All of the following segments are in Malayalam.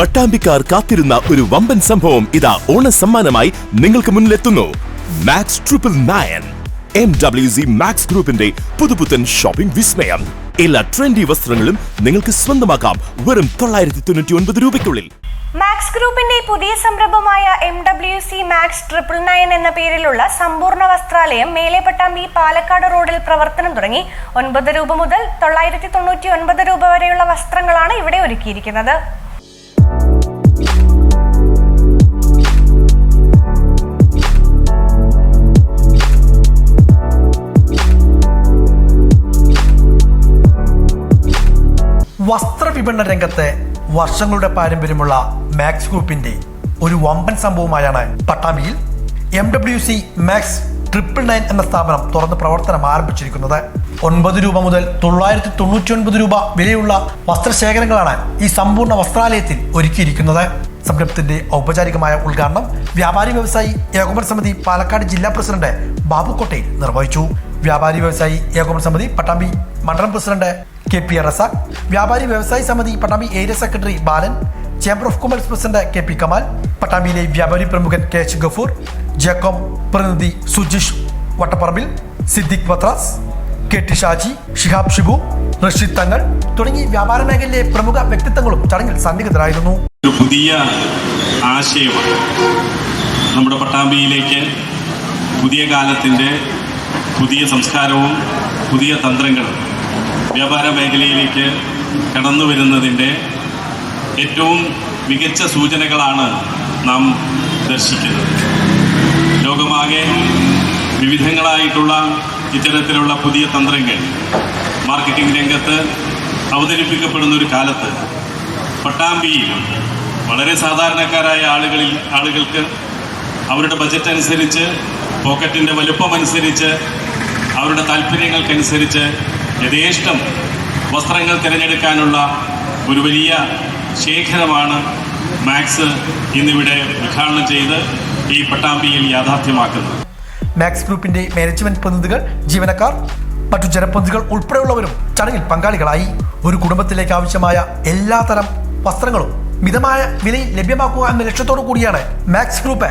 പട്ടാമ്പിക്കാർ കാത്തിരുന്ന ഒരു വമ്പൻ സംഭവം ഇതാ ഓണ സമ്മാനമായി നിങ്ങൾക്ക് മുന്നിലെത്തുന്നു. Max triple nine M W C max ഗ്രൂപ്പിന്റെ പുതുപുത്തൻ ഷോപ്പിംഗ് വിസ്മയം. എല്ലാ ട്രെൻഡി വസ്ത്രങ്ങളും നിങ്ങൾക്ക് സ്വന്തമാക്കാം വെറും തൊള്ളായിരത്തി തൊണ്ണൂറ്റി ഒൻപത് രൂപയ്ക്കുള്ളിൽ. മാക്സ് ഗ്രൂപ്പിന്റെ പുതിയ സംരംഭമായ M W C max triple nine എന്ന പേരിലുള്ള സമ്പൂർണ വസ്ത്രാലയം മേലെപ്പട്ടാമ്പി പാലക്കാട് റോഡിൽ പ്രവർത്തനം തുടങ്ങി. ഒൻപത് രൂപ മുതൽ തൊള്ളായിരത്തി തൊണ്ണൂറ്റി ഒൻപത് രൂപ വരെയുള്ള വസ്ത്രങ്ങളാണ് ഇവിടെ ഒരുക്കിയിരിക്കുന്നത്. വസ്ത്രവിപണന രംഗത്തെ വർഷങ്ങളുടെ പാരമ്പര്യമുള്ള മാക്സ് ഗ്രൂപ്പിന്റെ ഒരു വമ്പൻ സംഭവമായാണ് പട്ടാമ്പിയിൽ M W C max triple nine എന്ന സ്ഥാപനം തുറന്ന് പ്രവർത്തനം ആരംഭിച്ചിരിക്കുന്നത്. ഒൻപത് രൂപ മുതൽ തൊള്ളായിരത്തി തൊണ്ണൂറ്റി ഒൻപത് രൂപ വിലയുള്ള വസ്ത്രശേഖരങ്ങളാണ് ഈ സമ്പൂർണ വസ്ത്രാലയത്തിൽ ഒരുക്കിയിരിക്കുന്നത്. സംരംഭത്തിന്റെ ഔപചാരികമായ ഉദ്ഘാടനം വ്യാപാരി വ്യവസായി ഏകോപന സമിതി പാലക്കാട് ജില്ലാ പ്രസിഡന്റ് ബാബുക്കോട്ടയിൽ നിർവഹിച്ചു. വ്യാപാരി വ്യവസായി ഏകോപന സമിതി പട്ടാമ്പി മണ്ഡലം പ്രസിഡന്റ് കെ പി റസാഖ് വ്യാപാരി വ്യവസായി സമിതി Pattambi area secretary Balan chamber of commerce president K P Kamal പട്ടാമ്പിയിലെ വ്യാപാരി പ്രമുഖൻ കെ എച്ച് ഗഫൂർ ജേക്കോം പ്രതിനിധി സുജിഷ് വട്ടപ്പറമ്പിൽ സിദ്ദിഖ് മദ്രാസ് കെ ടി ഷാജി ഷിഹാബ് ഷിബു റഷീദ് തങ്ങൾ തുടങ്ങി വ്യാപാര മേഖലയിലെ പ്രമുഖ വ്യക്തിത്വങ്ങളും ചടങ്ങിൽ സന്നിഹിതരായിരുന്നു. പുതിയ ആശയമാണ്. നമ്മുടെ പട്ടാമ്പിയിലേക്ക് പുതിയ കാലത്തിന്റെ പുതിയ സംസ്കാരവും പുതിയ തന്ത്രങ്ങളും വ്യാപാര മേഖലയിലേക്ക് കടന്നു വരുന്നതിന്റെ ഏറ്റവും മികച്ച സൂചനകളാണ് നാം ദർശിക്കുന്നത്. ലോകമാകെ വിവിധങ്ങളായിട്ടുള്ള ഇത്തരത്തിലുള്ള പുതിയ തന്ത്രങ്ങൾ മാർക്കറ്റിംഗ് രംഗത്ത് അവതരിപ്പിക്കപ്പെടുന്ന ഒരു കാലത്ത് പട്ടാമ്പിയിൽ വളരെ സാധാരണക്കാരായ ആളുകളിൽ ആളുകൾക്ക് അവരുടെ ബജറ്റ് അനുസരിച്ച് പോക്കറ്റിന്റെ വലുപ്പമനുസരിച്ച് അവരുടെ താല്പര്യങ്ങൾക്കനുസരിച്ച് യഥേഷ്ടം വസ്ത്രങ്ങൾ തിരഞ്ഞെടുക്കാനുള്ള ഒരു വലിയ ശേഖരമാണ് മാക്സ് ഇന്നിവിടെ ഉദ്ഘാടനം ചെയ്ത് ഈ പട്ടാമ്പിയിൽ യാഥാർത്ഥ്യമാക്കുന്നത്. മാക്സ് ഗ്രൂപ്പിന്റെ മാനേജ്മെന്റ് പ്രതിനിധികൾ ജീവനക്കാർ മറ്റു ജനപ്രതിനിധികൾ ഉൾപ്പെടെയുള്ളവരും ചടങ്ങിൽ പങ്കാളികളായി. ഒരു കുടുംബത്തിലേക്ക് ആവശ്യമായ എല്ലാ തരം വസ്ത്രങ്ങളും മിതമായ വിലയിൽ ലഭ്യമാക്കുക എന്ന ലക്ഷ്യത്തോടു കൂടിയാണ് max group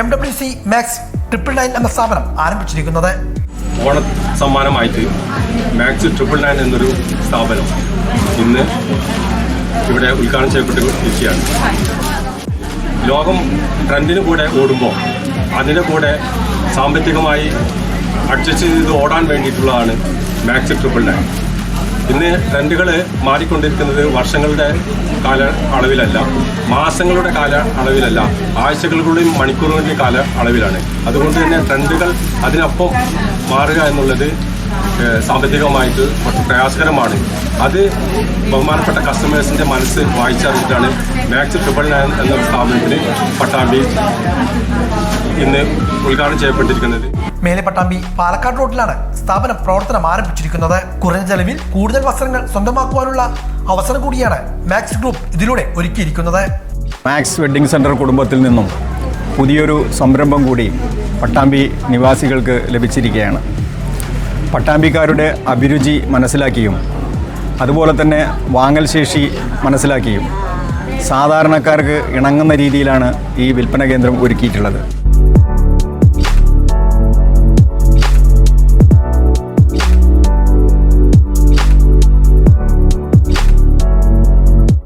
M W C max triple nine എന്ന സ്ഥാപനം ആരംഭിച്ചിരിക്കുന്നത്. ഓണ സമ്മാനമായിട്ട് മാക്സ് ട്രിപ്പിൾ നയൻ എന്നൊരു സ്ഥാപനം ഇന്ന് ഇവിടെ ഉദ്ഘാടനം ചെയ്യപ്പെട്ടിരിക്കുകയാണ് ലോകം ട്രെൻഡിന് കൂടെ ഓടുമ്പോൾ അതിന്റെ കൂടെ സാമ്പത്തികമായി അഡ്ജസ്റ്റ് ചെയ്ത് ഓടാൻ വേണ്ടിയിട്ടുള്ളതാണ് മാക്സ് ട്രിപ്പിൾ നയൻ. ഇന്ന് ട്രെൻഡുകൾ മാറിക്കൊണ്ടിരിക്കുന്നത് വർഷങ്ങളുടെ കാല അളവിലല്ല. മാസങ്ങളുടെ കാല അളവിലല്ല. ആഴ്ചകളുടെയും മണിക്കൂറുകളുടെയും കാല അളവിലാണ്. അതുകൊണ്ട് തന്നെ ട്രെൻഡുകൾ അതിനൊപ്പം മാറുക എന്നുള്ളത് സാമ്പത്തികമായിട്ട് കുറച്ച് പ്രയാസകരമാണ്. അത് ബഹുമാനപ്പെട്ട കസ്റ്റമേഴ്സിന്റെ മനസ്സ് വായിച്ചറിഞ്ഞിട്ടാണ് മാക്സ് ട്രിപ്പിൾ നയൻ എന്ന സ്ഥാപനത്തിന് പട്ടാമ്പി ഇന്ന് ഉദ്ഘാടനം ചെയ്യപ്പെട്ടിരിക്കുന്നത്. മേലെ പട്ടാമ്പി പാലക്കാട് റോഡിലാണ്. സ്ഥാപനം പ്രവർത്തനം ആരംഭിച്ചിരിക്കുന്നത്. കുറഞ്ഞ ചെലവിൽ കൂടുതൽ വസ്ത്രങ്ങൾ സ്വന്തമാക്കുവാനുള്ള അവസരം കൂടിയാണ് മാക്സ് ഗ്രൂപ്പ് ഇതിലൂടെ ഒരുക്കിയിരിക്കുന്നത്. മാക്സ് വെഡ്ഡിംഗ് സെന്റർ കുടുംബത്തിൽ നിന്നും പുതിയൊരു സംരംഭം കൂടി പട്ടാമ്പി നിവാസികൾക്ക് ലഭിച്ചിരിക്കുകയാണ്. പട്ടാമ്പിക്കാരുടെ അഭിരുചി മനസ്സിലാക്കിയും അതുപോലെ തന്നെ വാങ്ങൽ ശേഷി മനസ്സിലാക്കിയും സാധാരണക്കാർക്ക് ഇണങ്ങുന്ന രീതിയിലാണ് ഈ വിൽപ്പന കേന്ദ്രം ഒരുക്കിയിട്ടുള്ളത്.